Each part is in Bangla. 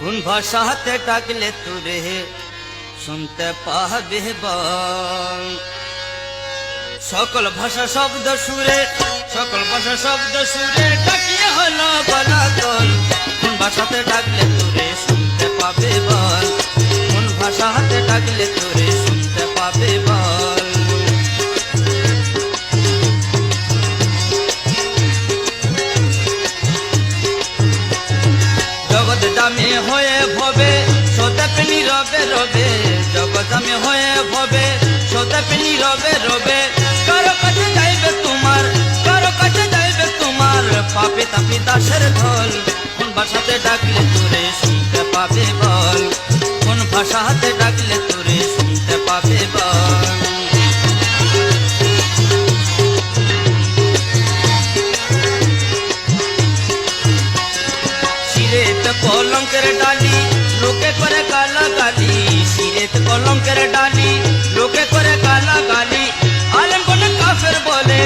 কোন ভাষাতে ডাকলে তুরে শুনতে পাবে সকল ভাষা শব্দ সুরে, সকল ভাষা শব্দ সুরে ডাকিয়ে হলো বলা দল কোন ভাষাতে ডাকলে তুরে শুনতে পাবে বল। কোন ভাষাতে ডাকলে তোরে জগৎ হয়ে ভবে সদাপনি রবে রবে জগৎ জামে হয়ে ভবে সদাপনি রবে রবে। কারও কাছে যাইবে তোমার, কারও কাছে যাইবে তোমার, পাপে তাপি দাসের ঢল। কোন ভাষাতে ডাকলে তোরে শুনতে পাবে বল? কোন ভাষাতে ডাকলে তোরে কলঙ্কের ডালি, লোকে করে কালা গালি সিরেত কলঙ্কের ডালি, লোকে করে কালা গালি আলেম কোন কাফের বলে,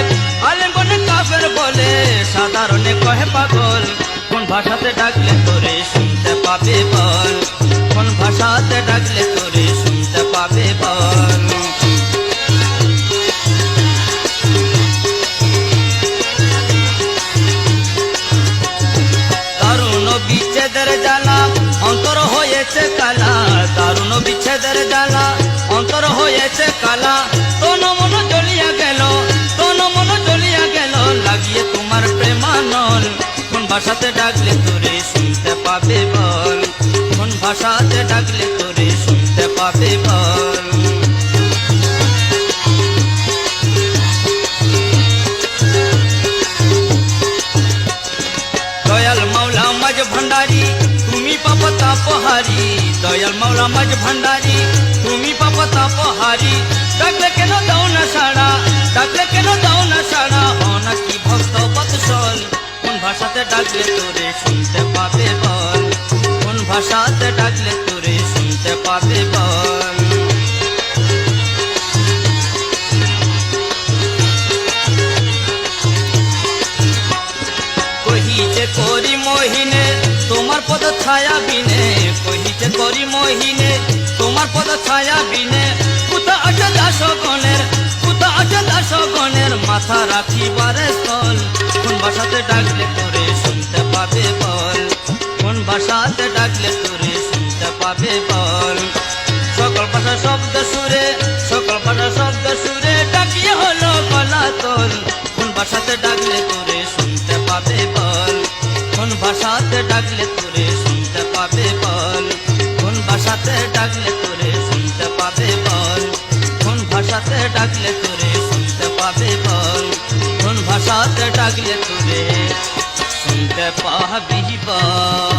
আলেম কোন কাফের বলে, সাধারণে কহে পাগল, কোন ভাষাতে ডাকলে তোরে শুনতে পাবে বল? কোন ভাষাতে ডাকলে হয়েছে কালা, দারুণ বিচ্ছেদের জ্বালা। অন্তর হয়েছে কালা, তোন মন জ্বলিয়া গেল, তোন মন জ্বলিয়া গেল, লাগিয়ে তোমার প্রেমানল। কোন ভাষাতে ডাকলে তোরে শুনতে পাবে বল? কোন ভাষাতে ডাকলে তোরে শুনতে পাবে বল? তুমি পাপ তাপহারি দয়াল মাওলা মাঝ ভান্ডারি। তুমি পাপ তাপহারি ডাকলে কেন দাও না সাড়া? ডাকলে কেন দাও না সাড়া? হনা কি ভক্ত বৎসল? কোন ভাষাতে ডাকলে তোরে শুনতে পাবে বল? কোন ভাষাতে ডাকলে তোরে শুনতে পাবে বল? কহিছে করি মহিনে, তোমার পদ ছায়া বিনে পদ ছায়া বিনে। কুতা আছে দাস গণের কুতা আছে দাস গণের মাথা রাখিবারে স্থল কোন ভাষাতে ডাকলে তোরে শুনতে পাবে বল? কোন ভাষাতে ডাকলে তোরে শুনতে পাবে বল? সকল ভাষা শব্দ সুরে, সকল ভাষা শব্দ সুরে ডাকিয়ে হলো গলা তোল। কোন ভাষাতে ডাকলে তোরে শুনতে পাবে বল? কোন ভাষাতে ডাকলে তোরে শুনতে পাবে বল? কোন ভাষাতে ডাকলে ভাষাতে ডাকলে তোরে শুনতে পাবে বল। কোন ভাষাতে ডাকলে তোরে শুনতে পাবি বল।